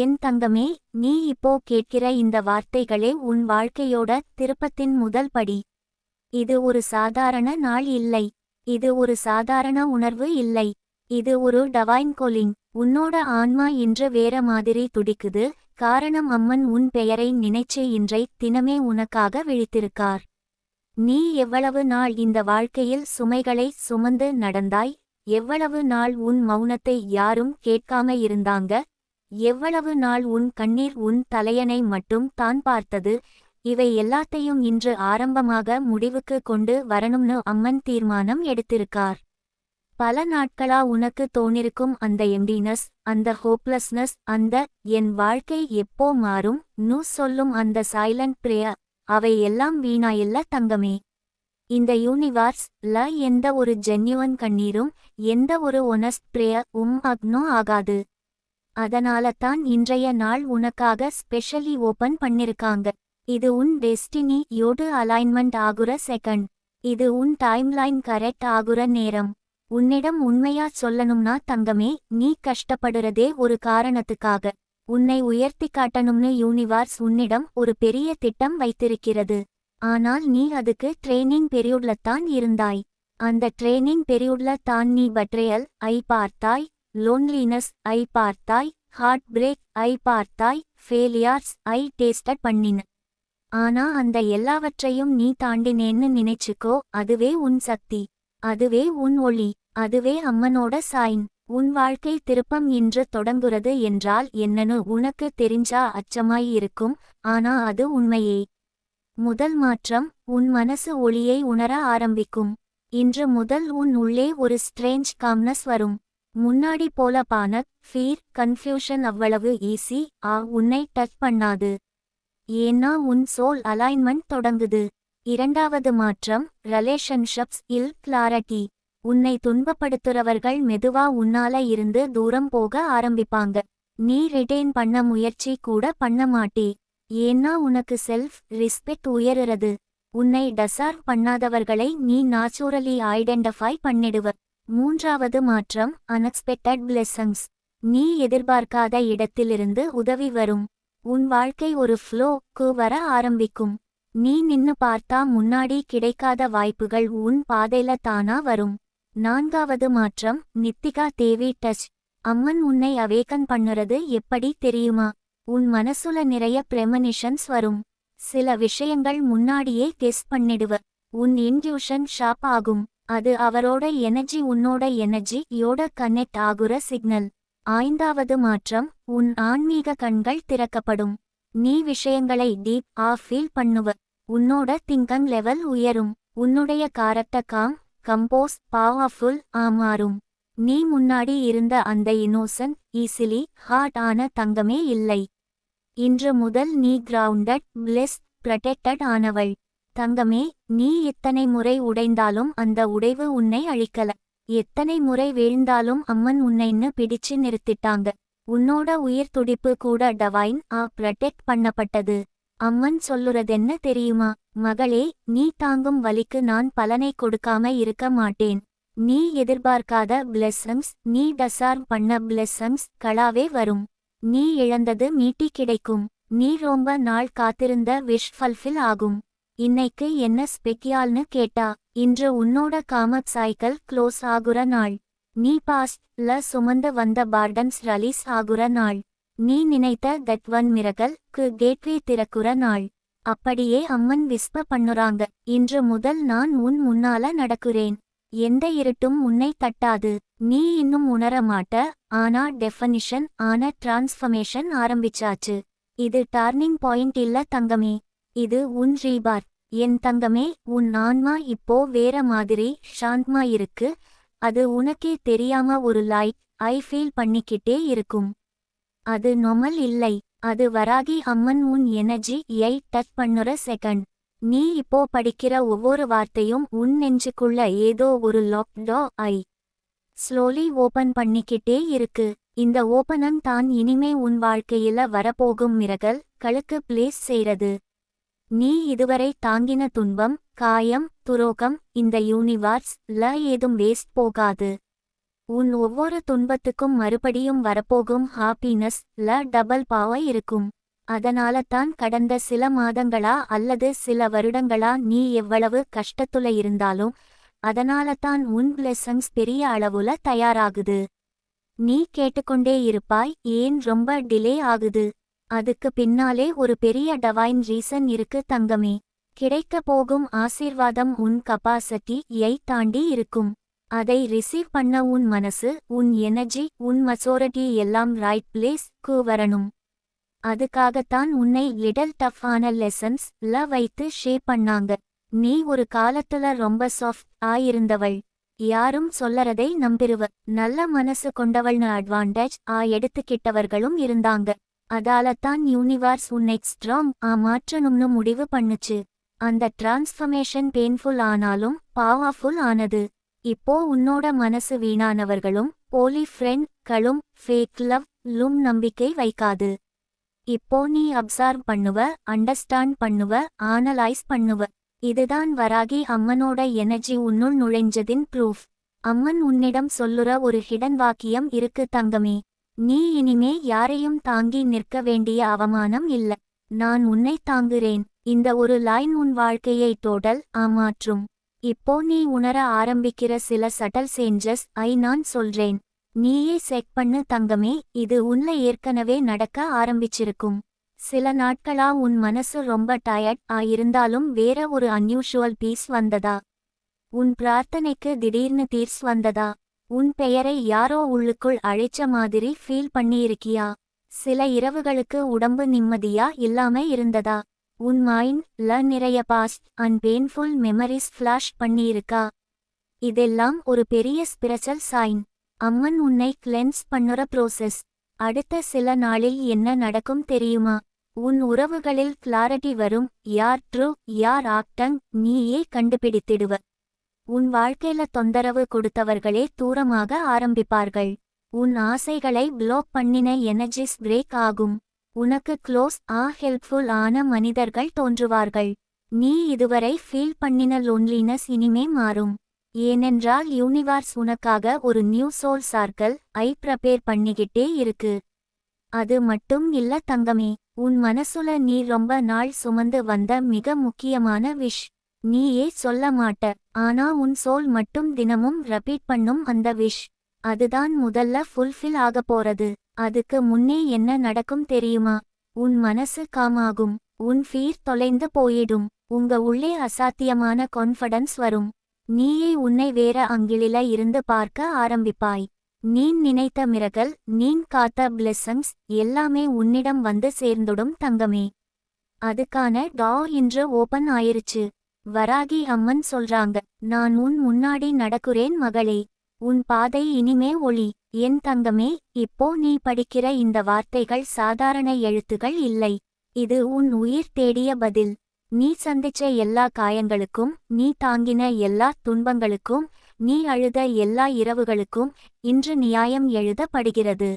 என் தங்கமே நீ இப்போ கேட்கிற இந்த வார்த்தைகளே உன் வாழ்க்கையோட திருப்பத்தின் முதல் படி. இது ஒரு சாதாரண நாள் இல்லை. இது ஒரு சாதாரண உணர்வு இல்லை. இது ஒரு டவைன் கோலிங் உன்னோட ஆன்மா இன்று வேற மாதிரி துடிக்குது. காரணம் அம்மன் உன் பெயரை நினைச்சு இன்றை தினமே உனக்காக விழித்திருக்கார். நீ எவ்வளவு நாள் இந்த வாழ்க்கையில் சுமைகளை சுமந்து நடந்தாய்? எவ்வளவு நாள் உன் மௌனத்தை யாரும் கேட்காம இருந்தாங்க? எவ்வளவு நாள் உன் கண்ணீர் உன் தலையனை மட்டும் தான் பார்த்தது? இவை எல்லாத்தையும் இன்று ஆரம்பமாக முடிவுக்கு கொண்டு வரணும்னு அம்மன் தீர்மானம் எடுத்திருக்கார். பல நாட்களா உனக்கு தோணிருக்கும் அந்த எம்டினஸ் அந்த ஹோப்லெஸ்னஸ் அந்த என் வாழ்க்கை எப்போ மாறும்? நூ சொல்லும் அந்த சைலண்ட் பிரேயர் அவை எல்லாம் வீணாயில்ல தங்கமே. இந்த யூனிவர்ஸ் ல எந்த ஒரு ஜென்யுவன் கண்ணீரும் எந்த ஒரு ஒனஸ்ட் பிரேயர் உம் அக்னோ ஆகாது. அதனால தான் இன்றைய நாள் உனக்காக ஸ்பெஷலி ஓபன் பண்ணிருக்காங்க. இது உன் டெஸ்டினி யோடு அலைன்மெண்ட் ஆகுற செகண்ட் இது உன் டைம்லைன் கரெக்ட் ஆகுற நேரம். உன்னிடம் உண்மையா சொல்லணும்னா தங்கமே நீ கஷ்டப்படுறதே ஒரு காரணத்துக்காக. உன்னை உயர்த்தி காட்டணும்னு யூனிவர்ஸ் உன்னிடம் ஒரு பெரிய திட்டம் வைத்திருக்கிறது. ஆனால் நீ அதுக்கு ட்ரெய்னிங் பெரியூட்ல தான் இருந்தாய். அந்த ட்ரெயினிங் பெரியுள்ள தான் நீ பட்ரையல் ஐ பார்த்தாய். லோன்லினஸ் ஐ பார்த்தாய். ஹார்ட் பிரேக் ஐ பார்த்தாய். ஃபேலியார்ஸ் ஐ டேஸ்டட் பண்ணின. ஆனா அந்த எல்லாவற்றையும் நீ தாண்டினேன்னு நினைச்சுக்கோ. அதுவே உன் சக்தி. அதுவே உன் ஒளி. அதுவே அம்மனோட சாயின் உன் வாழ்க்கை திருப்பம் இன்று தொடங்குறது என்றால் என்னன்னு உனக்கு தெரிஞ்சா அச்சமாய் இருக்கும். ஆனா அது உண்மையே. முதல் மாற்றம் உன் மனசு ஒளியை உணர ஆரம்பிக்கும். இன்று முதல் உன் உள்ளே ஒரு ஸ்ட்ரேஞ்ச் காம்னஸ் வரும். முன்னாடி போல பானக் ஃபீர் கன்ஃபியூஷன் அவ்வளவு ஈஸி ஆ உன்னை டச் பண்ணாது. ஏன்னா உன் சோல் அலைன்மெண்ட் தொடங்குது. இரண்டாவது மாற்றம் ரிலேஷன்ஷிப்ஸ் இல் கிளாரிட்டி உன்னை துன்பப்படுத்துறவர்கள் மெதுவா உன்னால இருந்து தூரம் போக ஆரம்பிப்பாங்க. நீ ரிட்டைன் பண்ண முயற்சி கூட பண்ண மாட்டே. ஏன்னா உனக்கு செல்ஃப் ரிஸ்பெக்ட் உயருறது. உன்னை டசார்வ் பண்ணாதவர்களை நீ நாச்சுரலி ஐடென்டிஃபை பண்ணிடுவ. மூன்றாவது மாற்றம் அன்எக்ஸ்பெக்டட் பிளெஸங்ஸ் நீ எதிர்பார்க்காத இடத்திலிருந்து உதவி வரும். உன் வாழ்க்கை ஒரு ஃப்ளோக்கு வர ஆரம்பிக்கும். நீ நின்னு பார்த்தா முன்னாடி கிடைக்காத வாய்ப்புகள் உன் பாதையில தானா வரும். நான்காவது மாற்றம் நித்திகா தேவி டச் அம்மன் உன்னை அவேக்கன் பண்ணுறது எப்படி தெரியுமா? உன் மனசுல நிறைய பிரெமனிஷன்ஸ் வரும். சில விஷயங்கள் முன்னாடியே கெஸ் பண்ணிடுவ. உன் இன்ட்யூஷன் ஷாப் ஆகும். அது அவரோட எனர்ஜி உன்னோட எனர்ஜி யோட கனெக்ட் ஆகுற சிக்னல். ஐந்தாவது மாற்றம் உன் ஆன்மீக கண்கள் திறக்கப்படும். நீ விஷயங்களை டீப் ஆ ஃபீல் பண்ணுவ. உன்னோட திங்கங் லெவல் உயரும். உன்னுடைய காரட்ட காம் கம்போஸ் பவர்ஃபுல் ஆ மாறும். நீ முன்னாடி இருந்த அந்த இன்னோசன்ட் ஈஸிலி ஹார்ட் ஆன தங்கமே இல்லை. இன்று முதல் நீ கிரவுண்டட் பிளெஸ் ப்ரொடெக்டட் ஆனவள். தங்கமே நீ எத்தனை முறை உடைந்தாலும் அந்த உடைவு உன்னை அழிக்கல. எத்தனை முறை வீழ்ந்தாலும் அம்மன் உன்னைன்னு பிடிச்சு நிறுத்திட்டாங்க. உன்னோட உயிர் துடிப்பு கூட டவைன் ஆ ப்ரொடெக்ட் பண்ணப்பட்டது. அம்மன் சொல்லுறதென்ன தெரியுமா? மகளே நீ தாங்கும் வலிக்கு நான் பலனை கொடுக்காம இருக்க மாட்டேன். நீ எதிர்பார்க்காத பிளெஸங்ஸ் நீ டசார் பண்ண பிளெஸ்ஸம்ஸ் களாவே வரும். நீ இழந்தது மீட்டி கிடைக்கும். நீ ரொம்ப நாள் காத்திருந்த விஷ் ஃபல்ஃபில் ஆகும். இன்னைக்கு என்ன ஸ்பெக்கியால்னு கேட்டா இன்று உன்னோட காமத் சைக்கிள் க்ளோஸ் ஆகுற நாள். நீ பாஸ்ட் ல சுமந்து வந்த பார்டன்ஸ் ரலீஸ் ஆகுற நாள். நீ நினைத்த தட் ஒன் மிரகல் க்கு கேட்வே திறக்குற நாள். அப்படியே அம்மன் விஸ்ப பண்ணுறாங்க இன்று முதல் நான் உன் முன்னால நடக்குறேன். எந்த இருட்டும் உன்னை தட்டாது. நீ இன்னும் உணர மாட்ட ஆனா டெஃபனிஷன் ஆன டிரான்ஸ்ஃபர்மேஷன் ஆரம்பிச்சாச்சு. இது டர்னிங் பாயிண்ட் இல்ல தங்கமே. இது உன் ரீபார்ட் என் தங்கமே உன் ஆன்மா இப்போ வேற மாதிரி ஷாந்த்மா இருக்கு அது உனக்கே தெரியாம ஒரு லைட் ஐ ஃபீல் பண்ணிக்கிட்டே இருக்கும். அது நொமல் இல்லை. அது வராகி அம்மன் உன் எனர்ஜி ஐ டச் பண்ணுற செகண்ட் நீ இப்போ படிக்கிற ஒவ்வொரு வார்த்தையும் உன் நெஞ்சுக்குள்ள ஏதோ ஒரு லாக் டோ ஐ ஸ்லோலி ஓபன் பண்ணிக்கிட்டே இருக்கு. இந்த ஓபனம் தான் இனிமே உன் வாழ்க்கையில வரப்போகும் மிரகல் களுக்கு பிளேஸ் செய்றது நீ இதுவரை தாங்கின துன்பம் காயம் துரோகம் இந்த யூனிவர்ஸ் ல ஏதும் வேஸ்ட் போகாது. உன் ஒவ்வொரு துன்பத்துக்கும் மறுபடியும் வரப்போகும் ஹாப்பினஸ் ல டபுள் பாவ இருக்கும். அதனால தான் கடந்த சில மாதங்களா அல்லது சில வருடங்களா நீ எவ்வளவு கஷ்டத்துல இருந்தாலும் அதனால தான் உன் பிளெஸன்ஸ் பெரிய அளவுல தயாராகுது. நீ கேட்டுக்கொண்டே இருப்பாய் ஏன் ரொம்ப டிலே ஆகுது? அதுக்கு பின்னாலே ஒரு பெரிய டவைன் ரீசன் இருக்கு தங்கமே. கிடைக்க போகும் ஆசீர்வாதம் உன் கபாசிட்டி யை தாண்டி இருக்கும். அதை ரிசீவ் பண்ண உன் மனசு உன் எனர்ஜி உன் மசோரிட்டி எல்லாம் ரைட் பிளேஸ் க்கு வரணும். அதுக்காகத்தான் உன்னை லிடல் டஃப்பான லெசன்ஸ் ல வைத்து ஷேப் பண்ணாங்க. நீ ஒரு காலத்துல ரொம்ப சாஃப்ட் ஆயிருந்தவள். யாரும் சொல்லறதை நம்பிருவ நல்ல மனசு கொண்டவள்னு அட்வான்டேஜ் ஆ எடுத்துக்கிட்டவர்களும் இருந்தாங்க. அதாலத்தான் யூனிவர்ஸ் உன்னை ஸ்ட்ராங் ஆ மாற்றணும்னு முடிவு பண்ணுச்சு. அந்த டிரான்ஸ்ஃபர்மேஷன் பெயின்ஃபுல் ஆனாலும் பவர்ஃபுல் ஆனது. இப்போ உன்னோட மனசு வீணானவர்களும் போலி ஃப்ரெண்ட் களும் ஃபேக் லவ் லும் நம்பிக்கை வைக்காது. இப்போ நீ அப்சார்வ் பண்ணுவ அண்டர்ஸ்டாண்ட் பண்ணுவ ஆனலைஸ் பண்ணுவ. இதுதான் வராகி அம்மனோட எனர்ஜி உன்னுள் நுழைஞ்சதின் ப்ரூஃப் அம்மன் உன்னிடம் சொல்லுற ஒரு ஹிடன் வாக்கியம் இருக்கு தங்கமே. நீ இனிமே யாரையும் தாங்கி நிற்க வேண்டிய அவமானம் இல்ல. நான் உன்னை தாங்குறேன். இந்த ஒரு லைன் உன் வாழ்க்கையை டோட்டல் ஆமாற்றும். இப்போ நீ உணர ஆரம்பிக்கிற சில சட்டல் சேஞ்சஸ் ஐ நான் சொல்றேன். நீயே செக் பண்ணு தங்கமே. இது உன்ன ஏற்கனவே நடக்க ஆரம்பிச்சிருக்கும். சில நாட்களா உன் மனசு ரொம்ப டயர்ட் ஆயிருந்தாலும் வேற ஒரு அன்யூஷுவல் பீஸ் வந்ததா? உன் பிரார்த்தனைக்கு திடீர்னு தீர்ஸ் வந்ததா? உன் பெயரை யாரோ உள்ளுக்குள் அழைச்ச மாதிரி ஃபீல் பண்ணியிருக்கியா? சில இரவுகளுக்கு உடம்பு நிம்மதியா இல்லாம இருந்ததா? உன் மைண்ட் ல நிறைய past and painful memories flash பண்ணியிருக்கா? இதெல்லாம் ஒரு பெரிய ஸ்பிரச்சல் சைன் அம்மன் உன்னை கிளென்ஸ் பண்ணுற ப்ரோசஸ் அடுத்த சில நாளில் என்ன நடக்கும் தெரியுமா? உன் உறவுகளில் கிளாரிட்டி வரும். யார் ட்ரூ யார் ஆக்டங் நீயே கண்டுபிடித்திடுவ. உன் வாழ்க்கையில தொந்தரவு கொடுத்தவர்களே தூரமாக ஆரம்பிப்பார்கள். உன் ஆசைகளை பிளாக் பண்ணின எனர்ஜிஸ் பிரேக் ஆகும். உனக்கு க்ளோஸ் ஆ ஹெல்ப்ஃபுல் ஆன மனிதர்கள் தோன்றுவார்கள். நீ இதுவரை ஃபீல் பண்ணின லோன்லினஸ் இனிமே மாறும். ஏனென்றால் யூனிவர்ஸ் உனக்காக ஒரு நியூ சோல் சார்க்கல் ஐ ப்ரப்பேர் பண்ணிக்கிட்டே இருக்கு. அது மட்டும் இல்ல தங்கமே உன் மனசுல நீ ரொம்ப நாள் சுமந்து வந்த மிக முக்கியமான விஷ் நீயே சொல்ல மாட்ட ஆனா உன் சோல் மட்டும் தினமும் ரெப்பீட் பண்ணும் அந்த விஷ் அதுதான் முதல்ல ஃபுல்ஃபில் ஆக போறது. அதுக்கு முன்னே என்ன நடக்கும் தெரியுமா? உன் மனசு காமாகும். உன் ஃபீர் தொலைந்து போயிடும். உங்க உள்ளே அசாத்தியமான கான்ஃபிடன்ஸ் வரும். நீயே உன்னை வேற அங்கிளில இருந்து பார்க்க ஆரம்பிப்பாய். நீன் நினைத்த மிரகல் நீன் காத்த பிளெஸ்ஸங்ஸ் எல்லாமே உன்னிடம் வந்து சேர்ந்துடும் தங்கமே. அதுக்கான டா இன்று ஓபன் ஆயிருச்சு. வராகி அம்மன் சொல்றாங்க நான் உன் முன்னாடி நடக்குறேன் மகளே உன் பாதை இனிமே ஒளி என் தங்கமே இப்போ நீ படிக்கிற இந்த வார்த்தைகள் சாதாரண எழுத்துகள் இல்லை இது உன் உயிர் தேடிய பதில். நீ சந்திச்ச எல்லா காயங்களுக்கும் நீ தாங்கின எல்லா துன்பங்களுக்கும் நீ அழுத எல்லா இரவுகளுக்கும் இன்று நியாயம் எழுதப்படுகிறது.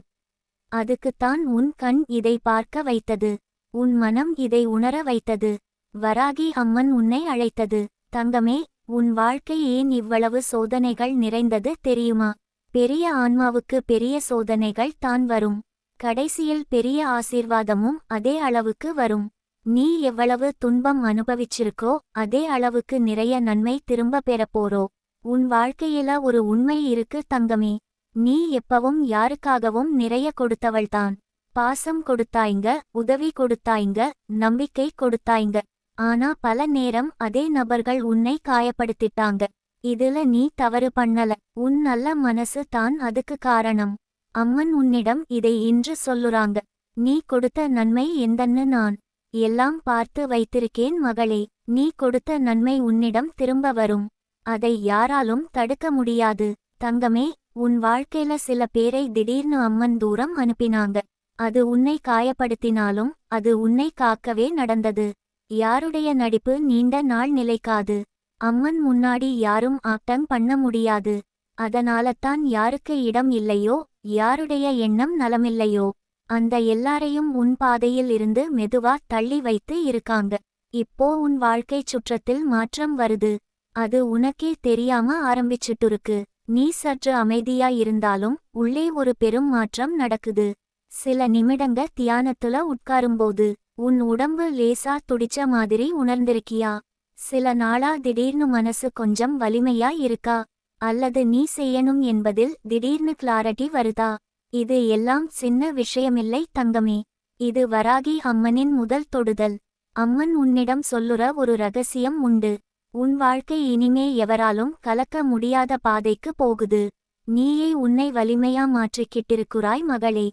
அதுக்குத்தான் உன் கண் இதை பார்க்க வைத்தது உன் மனம் இதை உணர வைத்தது. வராகி அம்மன் உன்னை அழைத்தது. தங்கமே உன் வாழ்க்கை ஏன் இவ்வளவு சோதனைகள் நிறைந்தது தெரியுமா? பெரிய ஆன்மாவுக்கு பெரிய சோதனைகள் தான் வரும். கடைசியில் பெரிய ஆசீர்வாதமும் அதே அளவுக்கு வரும். நீ எவ்வளவு துன்பம் அனுபவிச்சிருக்கோ அதே அளவுக்கு நிறைய நன்மை திரும்ப பெறப்போறோ உன் வாழ்க்கையில ஒரு உண்மை இருக்கு தங்கமே. நீ எப்பவும் யாருக்காகவும் நிறைய கொடுத்தவள்தான். பாசம் கொடுத்தாய்ங்க உதவி கொடுத்தாய்ங்க நம்பிக்கை கொடுத்தாய்ங்க. ஆனா பல நேரம் அதே நபர்கள் உன்னை காயப்படுத்திட்டாங்க. இதுல நீ தவறு பண்ணல. உன் நல்ல மனசு தான் அதுக்கு காரணம். அம்மன் உன்னிடம் இதை இன்று சொல்லுறாங்க. நீ கொடுத்த நன்மை எந்தன்னு நான் எல்லாம் பார்த்து வைத்திருக்கேன் மகளே. நீ கொடுத்த நன்மை உன்னிடம் திரும்ப வரும். அதை யாராலும் தடுக்க முடியாது. தங்கமே உன் வாழ்க்கையில சில பேரை திடீர்னு அம்மன் தூரம் அனுப்பினாங்க. அது உன்னை காயப்படுத்தினாலும் அது உன்னை காக்கவே நடந்தது. யாருடைய நடிப்பு நீண்ட நாள் நிலைக்காது. அம்மன் முன்னாடி யாரும் ஆக்டம் பண்ண முடியாது. அதனாலத்தான் யாருக்கு இடம் இல்லையோ யாருடைய எண்ணம் நலமில்லையோ அந்த எல்லாரையும் உன் பாதையில் இருந்து மெதுவா தள்ளி வைத்து இருக்காங்க. இப்போ உன் வாழ்க்கை சுற்றத்தில் மாற்றம் வருது. அது உனக்கே தெரியாம ஆரம்பிச்சிட்டுருக்கு. நீ சற்று அமைதியா இருந்தாலும் உள்ளே ஒரு பெரும் மாற்றம் நடக்குது. சில நிமிடங்க தியானத்துல உட்காரும்போது உன் உடம்பு லேசா துடிச்ச மாதிரி உணர்ந்திருக்கியா? சில நாளா திடீர்னு மனசு கொஞ்சம் வலிமையா இருக்கா? அல்லது நீ செய்யணும் என்பதில் திடீர்னு கிளாரிட்டி வருதா? இது எல்லாம் சின்ன விஷயமில்லை தங்கமே. இது வராகி அம்மனின் முதல் தொடுதல். அம்மன் உன்னிடம் சொல்லுற ஒரு ரகசியம் உண்டு. உன் வாழ்க்கை இனிமே எவராலும் கலக்க முடியாத பாதைக்கு போகுது. நீயே உன்னை வலிமையா மாற்றிக்கிட்டிருக்குறாய் மகளே.